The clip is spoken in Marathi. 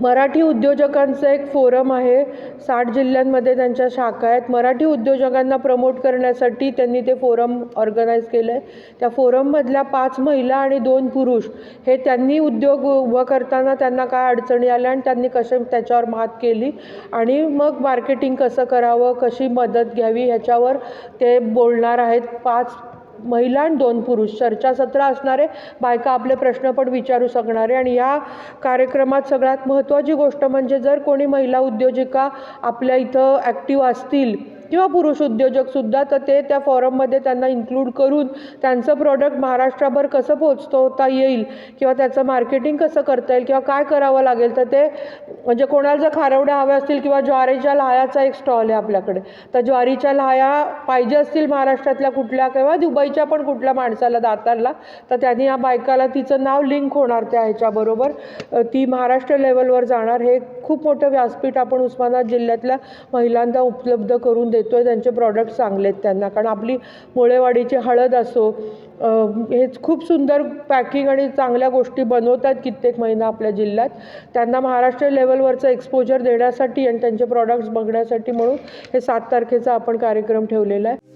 मराठी उद्योजकांचं एक फोरम आहे. साठ जिल्ह्यांमध्ये त्यांच्या शाखा आहेत. मराठी उद्योजकांना प्रमोट करण्यासाठी त्यांनी ते फोरम ऑर्गनाईज केलं आहे त्या फोरममधल्या पाच महिला आणि दोन पुरुष हे त्यांनी उद्योग उभं करताना त्यांना काय अडचणी आल्या आणि त्यांनी कसे त्याच्यावर मात केली आणि मग मार्केटिंग कसं करावं कशी मदत घ्यावी ह्याच्यावर ते बोलणार आहेत. पाच महिला आणि दोन पुरुष. चर्चासत्र असणारे बायका आपले प्रश्न पण विचारू शकणारे आणि या कार्यक्रमात सगळ्यात महत्त्वाची गोष्ट म्हणजे जर कोणी महिला उद्योजिका आपल्या इथं ॲक्टिव्ह असतील किंवा पुरुष उद्योजकसुद्धा तर ते त्या फॉरममध्ये त्यांना इन्क्लूड करून त्यांचं प्रॉडक्ट महाराष्ट्राभर कसं पोचवता येईल किंवा त्याचं मार्केटिंग कसं करता येईल किंवा काय करावं लागेल तर ते म्हणजे कोणाला जर खारवड्या हव्या असतील किंवा ज्वारीच्या लाह्याचा एक स्टॉल आहे आपल्याकडे तर ज्वारीच्या लहाया पाहिजे असतील महाराष्ट्रातल्या कुठल्या किंवा दुबईच्या पण कुठल्या माणसाला दातारला तर त्यांनी या बायकाला तिचं नाव लिंक होणार त्या ह्याच्याबरोबर ती महाराष्ट्र लेवलवर जाणार. हे खूप मोठं व्यासपीठ आपण उस्मानाबाद जिल्ह्यातल्या महिलांना उपलब्ध करून देतो आहे त्यांचे प्रॉडक्ट चांगले आहेत त्यांना. कारण आपली मुळेवाडीची हळद असो हेच खूप सुंदर पॅकिंग आणि चांगल्या गोष्टी बनवतात कित्येक महिना आपल्या जिल्ह्यात. त्यांना महाराष्ट्र लेवलवरचं एक्सपोजर देण्यासाठी आणि त्यांचे प्रॉडक्ट्स बघण्यासाठी म्हणून हे सात तारखेचा आपण कार्यक्रम ठेवलेला आहे.